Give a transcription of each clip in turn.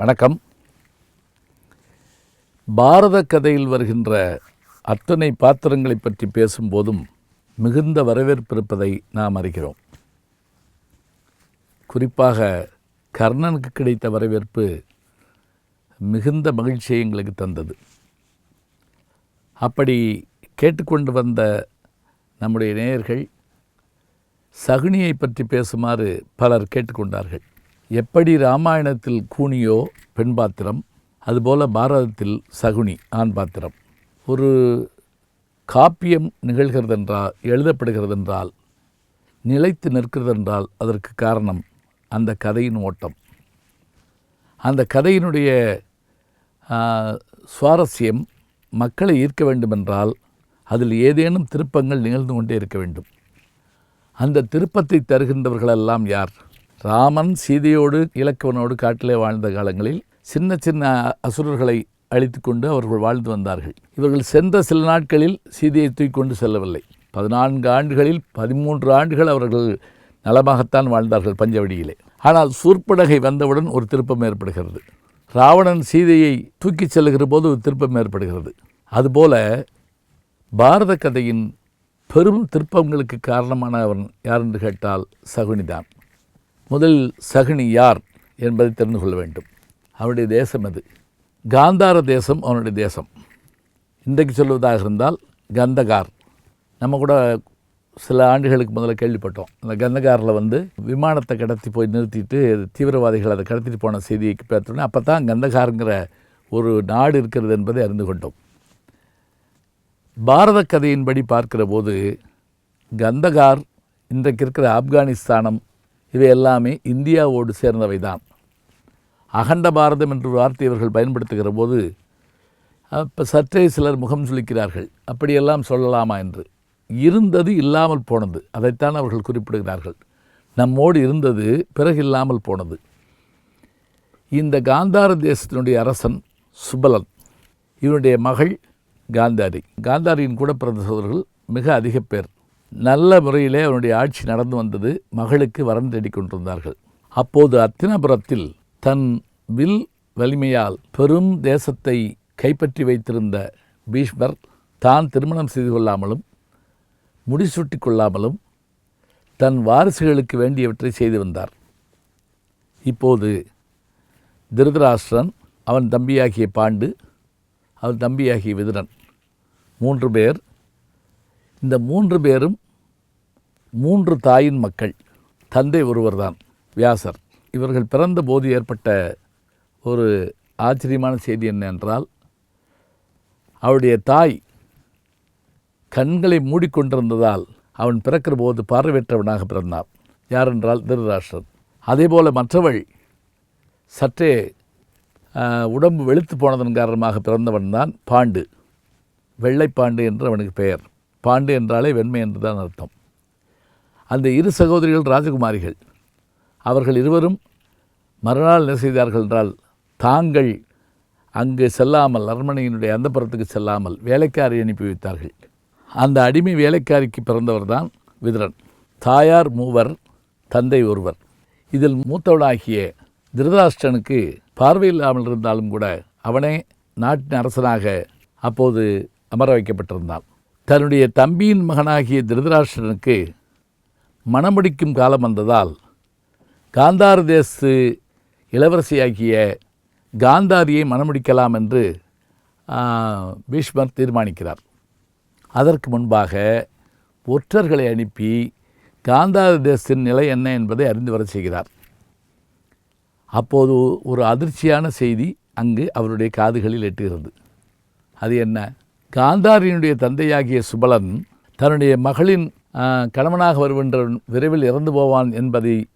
வணக்கம். பாரத கதையில் வருகின்ற அத்தனை பாத்திரங்களை பற்றி பேசும்போதும் மிகுந்த வரவேற்பு இருப்பதை நாம் அறிகிறோம். குறிப்பாக கர்ணனுக்கு கிடைத்த வரவேற்பு மிகுந்த மகிழ்ச்சியை எங்களுக்கு தந்தது. அப்படி கேட்டுக்கொண்டு வந்த நம்முடைய நேயர்கள் சகுனியை பற்றி பேசுமாறு பலர் கேட்டுக்கொண்டார்கள். எப்படி ராமாயணத்தில் கூனியோ பெண் பாத்திரம் அதுபோல பாரதத்தில் சகுனி ஆண் பாத்திரம். ஒரு காப்பியம் நிகழ்கிறதென்றால் எழுதப்படுகிறதென்றால் நிலைத்து நிற்கிறதென்றால் அதற்கு காரணம் அந்த கதையின் ஓட்டம். அந்த கதையினுடைய சுவாரஸ்யம் மக்களை ஈர்க்க வேண்டுமென்றால் அதில் ஏதேனும் திருப்பங்கள் நிகழ்ந்து கொண்டே இருக்க வேண்டும். அந்த திருப்பத்தை தருகின்றவர்களெல்லாம் யார்? ராமன் சீதையோடு இலக்குவனோடு காட்டிலே வாழ்ந்த காலங்களில் சின்ன சின்ன அசுரர்களை அழித்து கொண்டு அவர்கள் வாழ்ந்து வந்தார்கள். இவர்கள் சென்ற சில நாட்களில் சீதையை தூக்கி கொண்டு செல்லவில்லை. பதினான்கு ஆண்டுகளில் பதிமூன்று ஆண்டுகள் அவர்கள் நலமாகத்தான் வாழ்ந்தார்கள் பஞ்சவடியிலே. ஆனால் சூர்ப்படகை வந்தவுடன் ஒரு திருப்பம் ஏற்படுகிறது. ராவணன் சீதையை தூக்கிச் செல்லுகிற போது ஒரு திருப்பம் ஏற்படுகிறது. அதுபோல பாரத கதையின் பெரும் திருப்பங்களுக்கு காரணமான அவன் யார் என்று கேட்டால் சகுனிதான். முதல் சகுனி யார் என்பதை தெரிந்து கொள்ள வேண்டும். அவனுடைய தேசம் அது காந்தார தேசம் அவனுடைய தேசம். இன்றைக்கு சொல்வதாக இருந்தால் கந்தகார். நம்ம கூட சில ஆண்டுகளுக்கு முதல்ல கேள்விப்பட்டோம். அந்த கந்தகாரில் வந்து விமானத்தை கடத்தி போய் நிறுத்திட்டு தீவிரவாதிகள் அதை கடத்திட்டு போன செய்தியை பார்த்தோன்னே அப்போ தான் கந்தகாருங்கிற ஒரு நாடு இருக்கிறது என்பதை அறிந்து கொண்டோம். பாரத கதையின்படி பார்க்கிற போது கந்தகார் இன்றைக்கு இருக்கிற ஆப்கானிஸ்தானம் இவை எல்லாமே இந்தியாவோடு சேர்ந்தவை தான் அகண்ட பாரதம் என்று வார்த்தை இவர்கள் பயன்படுத்துகிற போது அப்போ சற்றே சிலர் முகம் சுளிக்கிறார்கள். அப்படியெல்லாம் சொல்லலாமா என்று. இருந்தது இல்லாமல் போனது. அதைத்தான் அவர்கள் குறிப்பிடுகிறார்கள். நம்மோடு இருந்தது பிறகு இல்லாமல் போனது. இந்த காந்தார தேசத்தினுடைய அரசன் சுபலன் இவனுடைய மகள் காந்தாரி. காந்தாரியின் கூட பிறந்த சோதர்கள் மிக அதிக பேர். நல்ல முறையிலே அவனுடைய ஆட்சி நடந்து வந்தது. மகளுக்கு வரம் தேடிக் கொண்டிருந்தார்கள். அப்போது அத்தினபுரத்தில் தன் வில் வலிமையால் பெரும் தேசத்தை கைப்பற்றி வைத்திருந்த பீஷ்மர் தான் திருமணம் செய்து கொள்ளாமலும் முடிசூட்டி கொள்ளாமலும் தன் வாரிசுகளுக்கு வேண்டியவற்றை செய்து வந்தார். இப்போது திருதராஷ்டிரன் அவன் தம்பியாகிய பாண்டு அவன் தம்பியாகிய விதுரன் மூன்று பேர் இந்த மூன்று பேரும் மூன்று தாயின் மக்கள். தந்தை ஒருவர்தான் வியாசர். இவர்கள் பிறந்த போது ஏற்பட்ட ஒரு ஆச்சரியமான செய்தி என்னென்றால் அவருடைய தாய் கண்களை மூடிக்கொண்டிருந்ததால் அவன் பிறக்கிற போது பார்வையற்றவனாக பிறந்தான். யாரென்றால் திருதராஷ்டிரன் அதேபோல மற்றவள் சற்றே உடம்பு வெளுத்து போனதன் காரணமாக பிறந்தவன் தான் பாண்டு. வெள்ளைப்பாண்டு என்று அவனுக்கு பெயர். பாண்டு என்றாலே வெண்மை என்று தான் அர்த்தம். அந்த இரு சகோதரிகள் ராஜகுமாரிகள். அவர்கள் இருவரும் மறுநாள் என்ன செய்தார்கள் என்றால் தாங்கள் அங்கு செல்லாமல் அரண்மனையினுடைய அந்தப்புறத்துக்கு செல்லாமல் வேலைக்காரி அனுப்பி வைத்தார்கள். அந்த அடிமை வேலைக்காரிக்கு பிறந்தவர் தான் விதுரன். தாயார் மூவர் தந்தை ஒருவர். இதில் மூத்தவனாகிய திருதராஷ்டனுக்கு பார்வையில்லாமல் இருந்தாலும் கூட அவனே நாட்டின் அரசனாக அப்போது அமர வைக்கப்பட்டிருந்தான். தன்னுடைய தம்பியின் மகனாகிய திருதராஷ்டிரனுக்கு மணமுடிக்கும் காலம் வந்ததால் காந்தார தேசு இளவரசியாகிய காந்தாரியை மணமுடிக்கலாம் என்று பீஷ்மர் தீர்மானிக்கிறார். அதற்கு முன்பாக ஒற்றர்களை அனுப்பி காந்தார தேசத்தின் நிலை என்ன என்பதை அறிந்து வர செய்கிறார். அப்போது ஒரு அதிர்ச்சியான செய்தி அங்கு அவருடைய காதுகளில் எட்டுகிறது. அது என்ன? காந்தாரியினுடைய தந்தையாகிய சுபலன் தன்னுடைய மகளின் கணவனாக வருகின்ற விரைவில் இறந்து போவான் என்பதை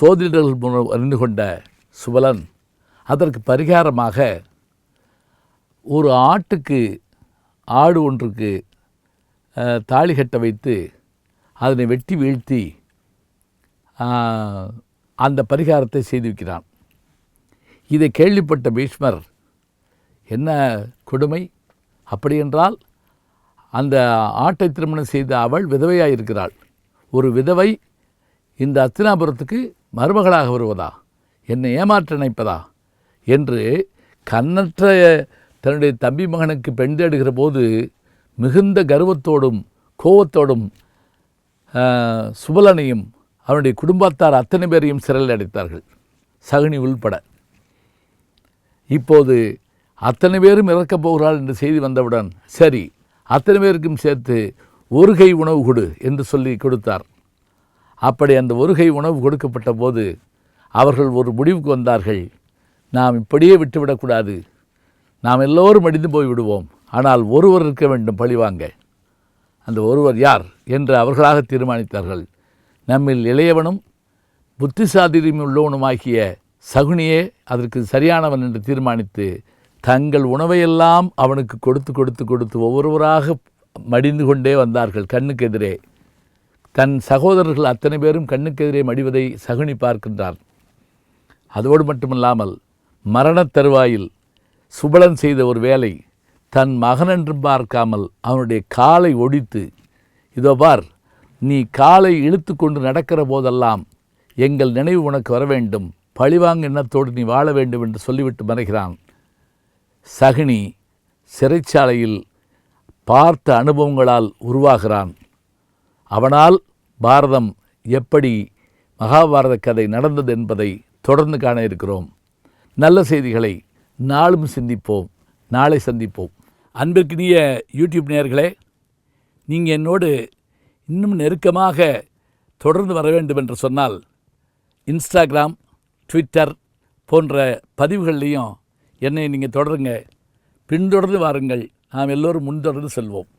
சோதிடர்கள் மூலம் அறிந்து கொண்ட சுபலன் அதற்கு பரிகாரமாக ஒரு ஆட்டுக்கு ஆடு ஒன்றுக்கு தாலி கட்ட வைத்து அதனை வெட்டி வீழ்த்தி அந்த பரிகாரத்தை செய்து வைக்கிறான் இதை கேள்விப்பட்ட பீஷ்மர் என்ன கொடுமை? அப்படியென்றால் அந்த ஆட்டை திருமணம் செய்த அவள் விதவையாக இருக்கிறாள் ஒரு விதவை இந்த அத்தினாபுரத்துக்கு மருமகளாக வருவதா? என்னை ஏமாற்ற நினைப்பதா என்று கண்ணற்ற தன்னுடைய தம்பி மகனுக்கு பெண் தேடுகிற போது மிகுந்த கர்வத்தோடும் கோபத்தோடும் சுபலனையும் அவனுடைய குடும்பத்தார் அத்தனை பேரையும் சிறையில் அடைத்தார்கள். சகுனி உள்பட. இப்போது அத்தனை பேரும் இறக்கப் போகிறாள் என்று செய்தி வந்தவுடன் சரி அத்தனை பேருக்கும் சேர்த்து ஒரு கை உணவு கொடு என்று சொல்லி கொடுத்தார். அப்படி அந்த ஒரு கை உணவு கொடுக்கப்பட்ட போது அவர்கள் ஒரு முடிவுக்கு வந்தார்கள். நாம் இப்படியே விட்டுவிடக்கூடாது நாம் எல்லோரும் மடிந்து போய் விடுவோம். ஆனால் ஒருவர் இருக்க வேண்டும் பழிவாங்க அந்த ஒருவர் யார் என்று அவர்களாக தீர்மானித்தார்கள். நம்மில் இளையவனும் புத்திசாதிரியும் உள்ளவனுமாகிய சகுனியே அதற்கு சரியானவன் என்று தீர்மானித்து தங்கள் உணவையெல்லாம் அவனுக்கு கொடுத்து கொடுத்து கொடுத்து ஒவ்வொருவராக மடிந்து கொண்டே வந்தார்கள் கண்ணுக்கு எதிரே தன் சகோதரர்கள் அத்தனை பேரும் கண்ணுக்கு எதிரே மடிவதை சகுனி பார்க்கின்றார். அதோடு மட்டுமல்லாமல் மரணத் தருவாயில் சுபலன் செய்த ஒரு வேலை தன் மகனென்று பார்க்காமல் அவனுடைய காலை ஒடித்து இதோ பார் நீ காலை இழுத்து கொண்டு நடக்கிற போதெல்லாம் எங்கள் நினைவு உனக்கு வர வேண்டும் பழிவாங்க எண்ணத்தோடு நீ வாழ வேண்டும் என்று சொல்லிவிட்டு மறைகிறான். சகுனி சிறைச்சாலையில் பார்த்த அனுபவங்களால் உருவாகிறான். அவனால் பாரதம் எப்படி மகாபாரத கதை நடந்தது என்பதை தொடர்ந்து காண இருக்கிறோம். நல்ல செய்திகளை நாளும் சிந்திப்போம். நாளை சந்திப்போம். அன்பிற்கினிய யூடியூப் நேயர்களே நீங்கள் என்னோடு இன்னும் நெருக்கமாக தொடர்ந்து வர வேண்டும் என்று சொன்னால் இன்ஸ்டாகிராம் ட்விட்டர் போன்ற பதிவுகள்லேயும் என்னை நீங்கள் தொடருங்க. பின்தொடர்ந்து வாருங்கள். நாம் எல்லோரும் முன்தொடர்ந்து செல்வோம்.